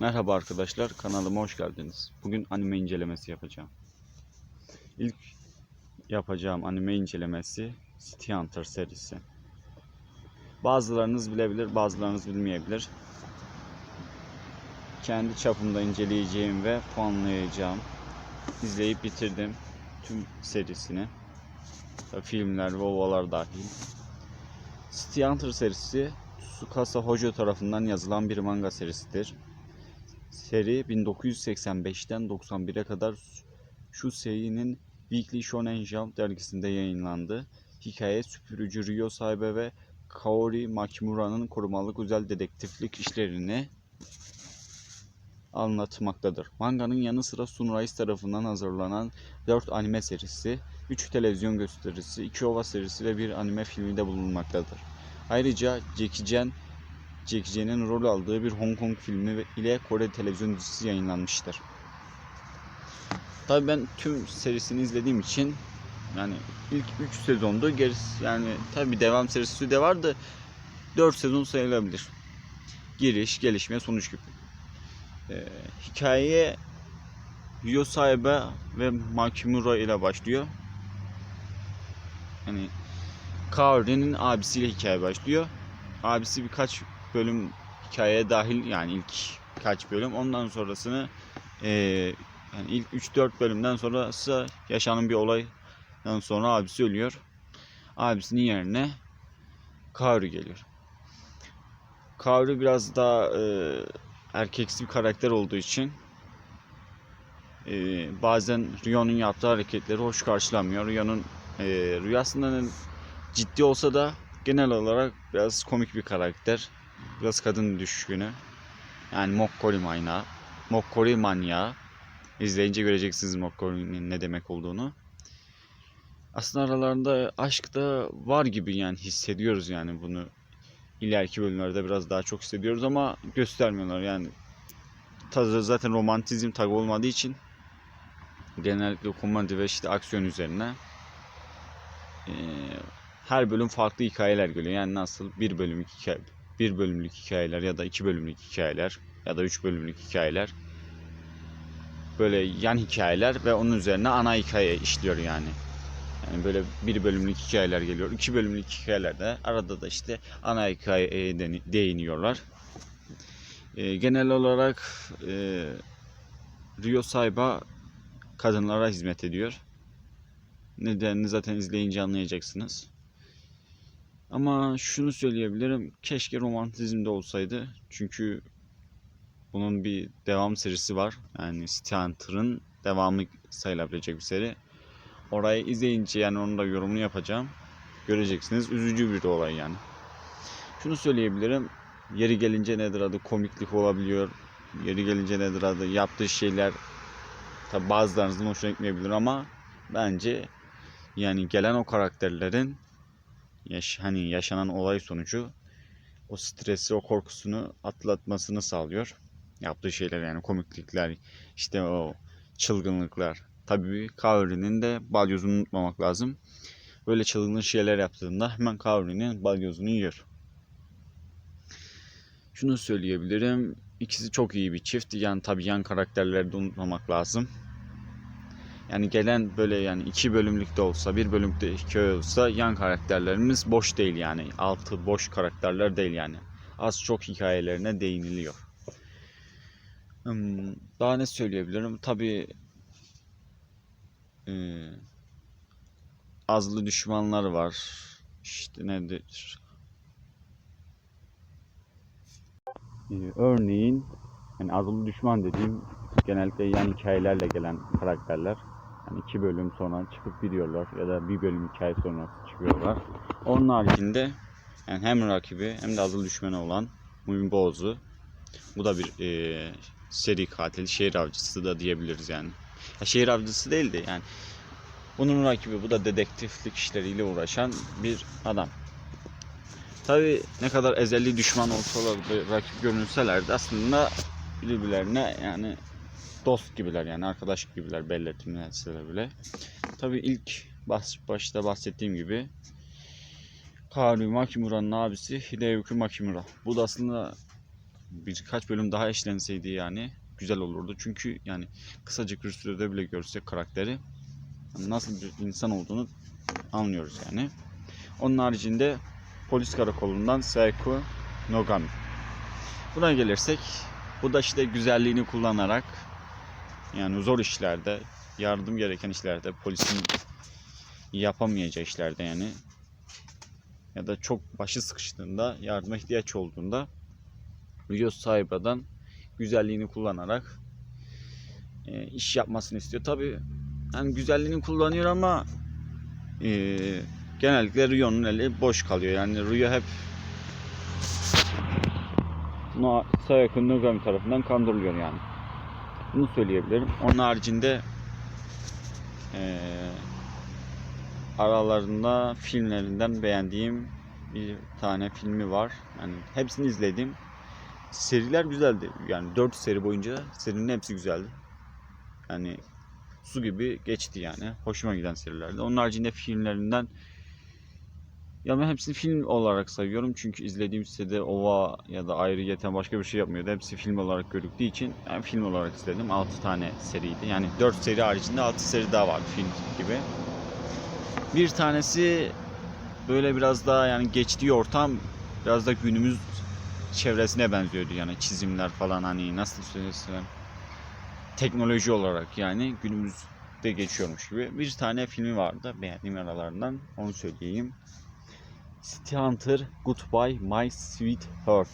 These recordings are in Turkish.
Merhaba arkadaşlar, kanalıma hoş geldiniz. Bugün anime incelemesi yapacağım. İlk yapacağım anime incelemesi City Hunter serisi. Bazılarınız bilebilir, bazılarınız bilmeyebilir. Kendi çapımda inceleyeceğim ve puanlayacağım. İzleyip bitirdim tüm serisini. Filmler ve ovalar dahil. City Hunter serisi Tsukasa Hojo tarafından yazılan bir manga serisidir. Seri 1985'ten 91'e kadar şu serinin Weekly Shonen Jump dergisinde yayınlandı. Hikaye süpürücü Ryo Sahibe ve Kaori Makimura'nın korumalık özel dedektiflik işlerini anlatmaktadır. Manganın yanı sıra Sunrise tarafından hazırlanan 4 anime serisi, 3 televizyon gösterisi, 2 ova serisi ve bir anime filmi de bulunmaktadır. Ayrıca Jackie Chan Jackie Chan'ın rol aldığı bir Hong Kong filmi ile Kore televizyon dizisi yayınlanmıştır. Tabii ben tüm serisini izlediğim için yani ilk 3 sezonda gerisi yani tabii devam serisi de vardı. 4 sezon sayılabilir. Giriş, gelişme, sonuç gibi. Ee, hikayeye Ryo Sahibe ve Makimura ile başlıyor. Hani Kaori'nin abisiyle hikaye başlıyor. Abisi birkaç bölüm hikayeye dahil yani ilk kaç bölüm ondan sonrasını eee, yani ilk 3-4 bölümden sonrası yaşanan bir olaydan sonra abisi ölüyor. Abisinin yerine Kaori geliyor. Kaori biraz daha eee, erkeksi bir karakter olduğu için eee, bazen Ryo'nun yaptığı hareketleri hoş karşılanmıyor. Ryo'nun eee rüyasında ciddi olsa da genel olarak biraz komik bir karakter. Biraz kadın düşkünü. Yani Mokkori manyağı. Mokkori manyağı. İzleyince göreceksiniz Mokkori'nin ne demek olduğunu. Aslında aralarında aşk da var gibi yani hissediyoruz yani bunu. İleriki bölümlerde biraz daha çok hissediyoruz ama göstermiyorlar yani. Zaten romantizm tag olmadığı için genellikle komedi ve işte aksiyon üzerine eee, her bölüm farklı hikayeler geliyor. Yani nasıl bir bölümlük hikaye, bir bölümlük hikayeler ya da iki bölümlük hikayeler ya da üç bölümlük hikayeler böyle yan hikayeler ve onun üzerine ana hikaye işliyor yani. Yani böyle bir bölümlük hikayeler geliyor. iki bölümlük hikayelerde arada da işte ana hikayeye değiniyorlar. Ee, genel olarak e, Rio Saiba kadınlara hizmet ediyor. Nedenini zaten izleyince anlayacaksınız. Ama şunu söyleyebilirim. Keşke romantizmde olsaydı. Çünkü bunun bir devam serisi var. Yani City Hunter'ın devamı sayılabilecek bir seri. Orayı izleyince yani onun da yorumunu yapacağım. Göreceksiniz. Üzücü bir olay yani. Şunu söyleyebilirim. Yeri gelince nedir adı komiklik olabiliyor. Yeri gelince nedir adı yaptığı şeyler tabi bazılarınızın hoşuna gitmeyebilir ama bence yani gelen o karakterlerin yaş hani yaşanan olay sonucu o stresi, o korkusunu atlatmasını sağlıyor. Yaptığı şeyler yani komiklikler, işte o çılgınlıklar. Tabii Kaori'nin de balyozunu unutmamak lazım. Böyle çılgın şeyler yaptığında hemen Kaori'nin balyozunu yiyor. Şunu söyleyebilirim. İkisi çok iyi bir çift. Yani tabii yan karakterleri de unutmamak lazım. Yani gelen böyle yani iki bölümlükte olsa, bir bölümlükte iki olsa yan karakterlerimiz boş değil yani. Altı boş karakterler değil yani. Az çok hikayelerine değiniliyor. Hmm, Daha ne söyleyebilirim? Tabii eee, azlı düşmanlar var. İşte nedir? Ee, Örneğin yani azılı düşman dediğim genellikle yan hikayelerle gelen karakterler. Yani iki bölüm sonra çıkıp gidiyorlar ya da bir bölüm hikaye sonra çıkıyorlar. Onun haricinde yani hem rakibi hem de azılı düşmanı olan Mumin Boğazı. Bu da bir eee, seri katil, şehir avcısı da diyebiliriz yani. Ya şehir avcısı değil de yani bunun rakibi bu da dedektiflik işleriyle uğraşan bir adam. Tabi ne kadar ezeli düşman olsalar ve rakip görünseler de aslında birbirlerine yani dost gibiler yani arkadaş gibiler belirtilmeseler bile. Tabi ilk baş, başta bahsettiğim gibi Kaori Makimura'nın abisi Hideyuki Makimura. Bu da aslında birkaç bölüm daha eşlenseydi yani güzel olurdu. Çünkü yani kısacık bir sürede bile görsek karakteri nasıl bir insan olduğunu anlıyoruz yani. Onun haricinde polis karakolundan Seiko Nogami. Buna gelirsek bu da işte güzelliğini kullanarak yani zor işlerde, yardım gereken işlerde, polisin yapamayacağı işlerde yani ya da çok başı sıkıştığında, yardıma ihtiyaç olduğunda Rio Saiba'dan güzelliğini kullanarak e, iş yapmasını istiyor. Tabi yani güzelliğini kullanıyor ama e, genellikle Rio'nun eli boş kalıyor. Yani Rio hep No, Sayako Nogami tarafından kandırılıyor yani. Bunu söyleyebilirim. Onun haricinde eee, aralarında filmlerinden beğendiğim bir tane filmi var. Yani hepsini izledim. Seriler güzeldi. Yani 4 seri boyunca serinin hepsi güzeldi. Yani su gibi geçti yani. Hoşuma giden serilerdi. Onun haricinde filmlerinden ya ben hepsini film olarak sayıyorum çünkü izlediğim sitede OVA ya da ayrıyeten başka bir şey yapmıyordu. Hepsi film olarak görüldüğü için ben film olarak izledim. 6 tane seriydi. Yani 4 seri haricinde 6 seri daha var film gibi. Bir tanesi böyle biraz daha yani geçtiği ortam biraz da günümüz çevresine benziyordu yani çizimler falan hani nasıl söylesem teknoloji olarak yani günümüzde geçiyormuş gibi. Bir tane filmi vardı beğendiğim aralarından onu söyleyeyim. City Hunter Goodbye My Sweet Heart.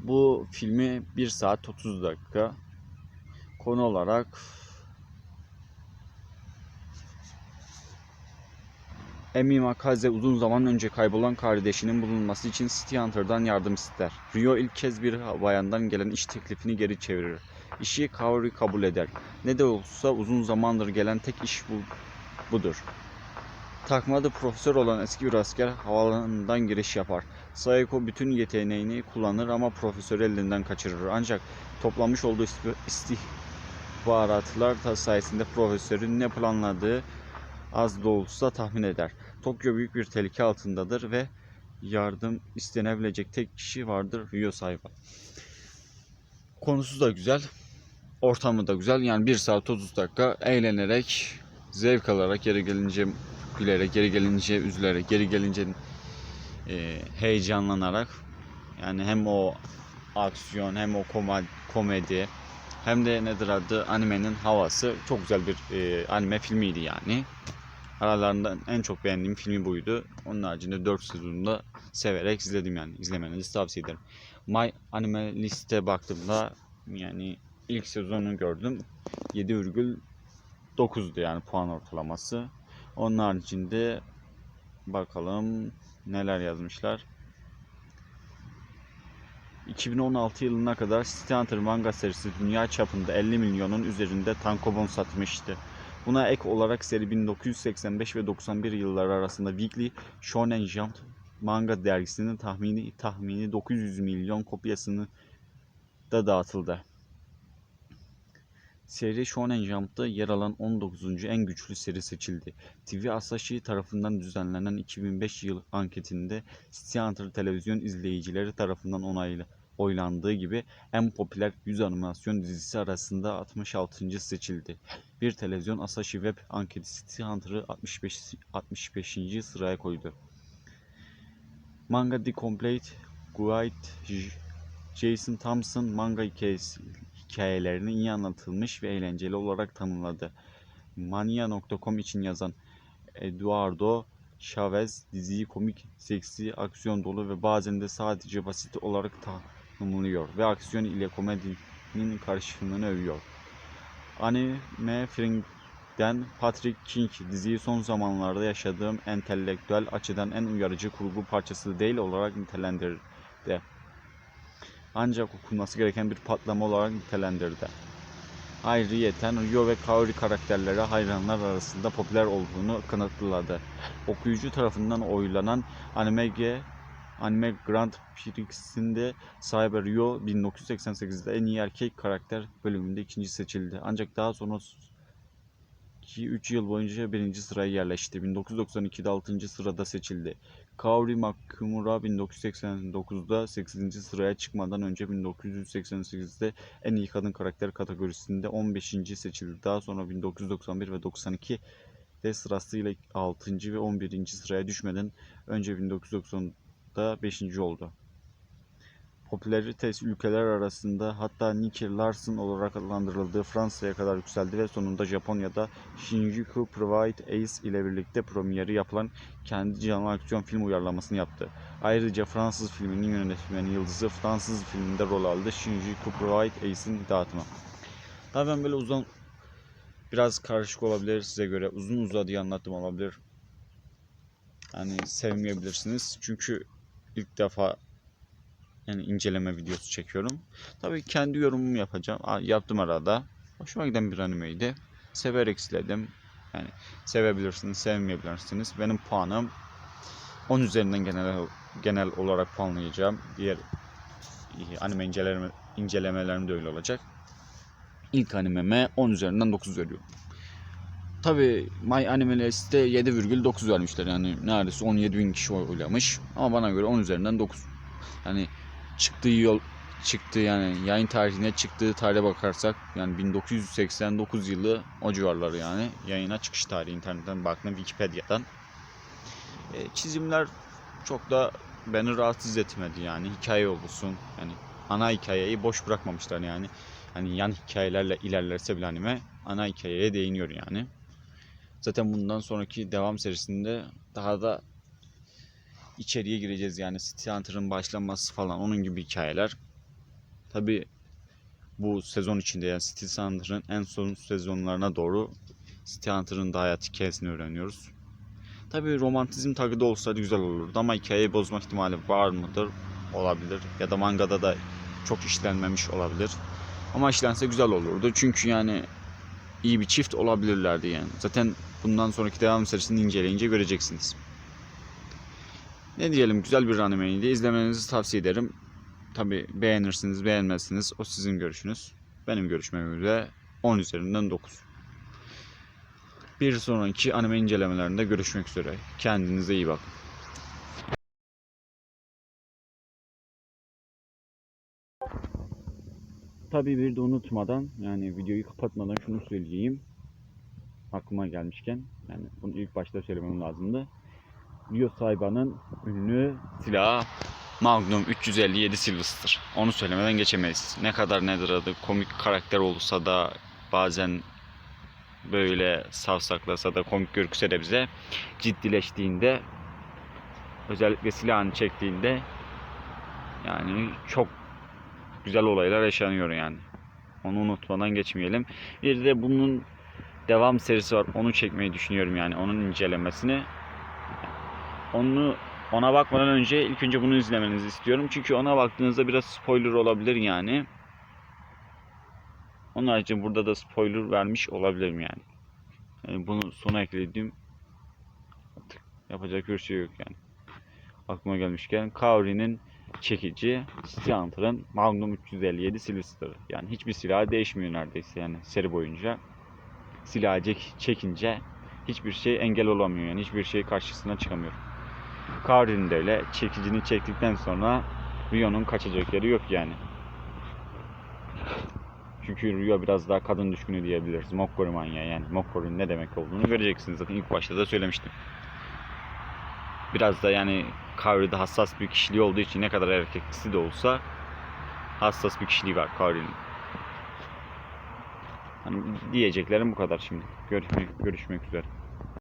Bu filmi 1 saat 30 dakika. Konu olarak Emi Makaze uzun zaman önce kaybolan kardeşinin bulunması için City Hunter'dan yardım ister. Rio ilk kez bir bayandan gelen iş teklifini geri çevirir. İşi Kaori kabul eder. Ne de olsa uzun zamandır gelen tek iş bu, budur. Takmada profesör olan eski bir asker havaalanından giriş yapar. Sayeko bütün yeteneğini kullanır ama profesörü elinden kaçırır. Ancak toplamış olduğu isti- istihbaratlar sayesinde profesörün ne planladığı az da olsa tahmin eder. Tokyo büyük bir tehlike altındadır ve yardım istenebilecek tek kişi vardır Rio Saiba. Konusu da güzel. Ortamı da güzel. Yani 1 saat 30 dakika eğlenerek, zevk alarak, geri gelince gülerek, geri gelince üzülerek, geri gelince e, heyecanlanarak yani hem o aksiyon hem o komedi hem de nedir adı animenin havası çok güzel bir e, anime filmiydi yani. Aralarından en çok beğendiğim filmi buydu. Onun haricinde 4 sezonunda severek izledim yani. İzlemenizi tavsiye ederim. My anime liste baktığımda yani ilk sezonu gördüm. 7,9'du yani puan ortalaması. Onun haricinde bakalım neler yazmışlar. 2016 yılına kadar City Hunter manga serisi dünya çapında 50 milyonun üzerinde tankobon satmıştı. Buna ek olarak seri 1985 ve 91 yılları arasında Weekly Shonen Jump manga dergisinin tahmini tahmini 900 milyon kopyasını da dağıtıldı. Seri Shonen Jump'ta yer alan 19. en güçlü seri seçildi. TV Asahi tarafından düzenlenen 2005 yıl anketinde City Hunter televizyon izleyicileri tarafından onaylı oylandığı gibi en popüler 100 animasyon dizisi arasında 66. seçildi. Bir televizyon Asahi Web anketi City Hunter'ı 65. 65. sıraya koydu. Manga The Complete Guide Jason Thompson manga hikayesi, hikayelerini iyi anlatılmış ve eğlenceli olarak tanımladı. Mania.com için yazan Eduardo Chavez diziyi komik, seksi, aksiyon dolu ve bazen de sadece basit olarak tanımlıyor ve aksiyon ile komedinin karışımını övüyor. Anime Fring'den Patrick King diziyi son zamanlarda yaşadığım entelektüel açıdan en uyarıcı kurgu parçası değil olarak nitelendirdi. Ancak okunması gereken bir patlama olarak nitelendirdi. Ayrıyeten Rio ve Kaori karakterleri hayranlar arasında popüler olduğunu kanıtladı. Okuyucu tarafından oylanan Anime G Anime Grand Prix'sinde Cyber Rio 1988'de en iyi erkek karakter bölümünde ikinci seçildi. Ancak daha sonra 2-3 yıl boyunca birinci sıraya yerleşti. 1992'de 6. sırada seçildi. Kaori Makumura 1989'da 8. sıraya çıkmadan önce 1988'de en iyi kadın karakter kategorisinde 15. seçildi. Daha sonra 1991 ve 92 de sırasıyla 6. ve 11. sıraya düşmeden önce 1990'da 5. oldu. Popülaritesi ülkeler arasında hatta Nicky Larson olarak adlandırıldığı Fransa'ya kadar yükseldi ve sonunda Japonya'da Shinjuku Private Ace ile birlikte premieri yapılan kendi canlı aksiyon film uyarlamasını yaptı. Ayrıca Fransız filminin yönetmeni yıldızı Fransız filminde rol aldı. Shinjuku Private Ace'in dağıtımı. Daha ben böyle uzun biraz karışık olabilir size göre. Uzun uzadıya anlattım olabilir. Yani sevmeyebilirsiniz. Çünkü ilk defa yani inceleme videosu çekiyorum. Tabii kendi yorumumu yapacağım. Yaptım arada. Hoşuma giden bir animeydi. Severek izledim. Yani sevebilirsiniz, sevmeyebilirsiniz. Benim puanım 10 üzerinden genel genel olarak puanlayacağım. Diğer e, anime inceleme, incelemelerim de öyle olacak. İlk animeme 10 üzerinden 9 veriyorum. Tabi My Anime List'te 7,9 vermişler yani neredeyse 17 bin kişi oylamış ama bana göre 10 üzerinden 9. Yani çıktığı yol çıktığı yani yayın tarihine çıktığı tarihe bakarsak yani 1989 yılı o civarları yani yayına çıkış tarihi internetten baktım Wikipedia'dan. E, çizimler çok da beni rahatsız etmedi yani hikaye olsun yani ana hikayeyi boş bırakmamışlar yani. Hani yan hikayelerle ilerlerse bile anime ana hikayeye değiniyor yani. Zaten bundan sonraki devam serisinde daha da içeriye gireceğiz yani City başlaması falan onun gibi hikayeler. Tabi bu sezon içinde yani City Hunter'ın en son sezonlarına doğru City Hunter'ın da hayat hikayesini öğreniyoruz. Tabi romantizm tadı da olsaydı güzel olurdu ama hikayeyi bozma ihtimali var mıdır? Olabilir. Ya da mangada da çok işlenmemiş olabilir. Ama işlense güzel olurdu. Çünkü yani iyi bir çift olabilirlerdi yani. Zaten bundan sonraki devam serisini inceleyince göreceksiniz. Ne diyelim güzel bir animeydi. İzlemenizi tavsiye ederim. Tabi beğenirsiniz beğenmezsiniz o sizin görüşünüz. Benim görüşüme göre 10 üzerinden 9. Bir sonraki anime incelemelerinde görüşmek üzere. Kendinize iyi bakın. Tabii bir de unutmadan yani videoyu kapatmadan şunu söyleyeyim. Aklıma gelmişken yani bunu ilk başta söylemem lazımdı. Rio Saiba'nın ünlü silahı Magnum 357 Sylvester. Onu söylemeden geçemeyiz. Ne kadar nedir adı komik karakter olsa da bazen böyle savsaklasa da komik görükse de bize ciddileştiğinde özellikle silahını çektiğinde yani çok güzel olaylar yaşanıyor yani. Onu unutmadan geçmeyelim. Bir de bunun devam serisi var. Onu çekmeyi düşünüyorum yani. Onun incelemesini. Onu ona bakmadan önce ilk önce bunu izlemenizi istiyorum. Çünkü ona baktığınızda biraz spoiler olabilir yani. Onun haricinde burada da spoiler vermiş olabilirim yani. yani bunu sona eklediğim artık yapacak bir şey yok yani. Aklıma gelmişken Kaori'nin çekici Hunter'ın Magnum 357 Sylvester. Yani hiçbir silah değişmiyor neredeyse yani seri boyunca. Silahı çek- çekince hiçbir şey engel olamıyor yani hiçbir şey karşısına çıkamıyor. Kaori'nin de öyle çekicini çektikten sonra Rio'nun kaçacak yeri yok yani. Çünkü Rio biraz daha kadın düşkünü diyebiliriz. Mokkori manyağı yani. Mokkori'nin ne demek olduğunu göreceksiniz zaten ilk başta da söylemiştim. Biraz da yani Kaori'de hassas bir kişiliği olduğu için ne kadar erkeklisi de olsa hassas bir kişiliği var Kaori'nin. Hani diyeceklerim bu kadar şimdi. Görüşmek, görüşmek üzere.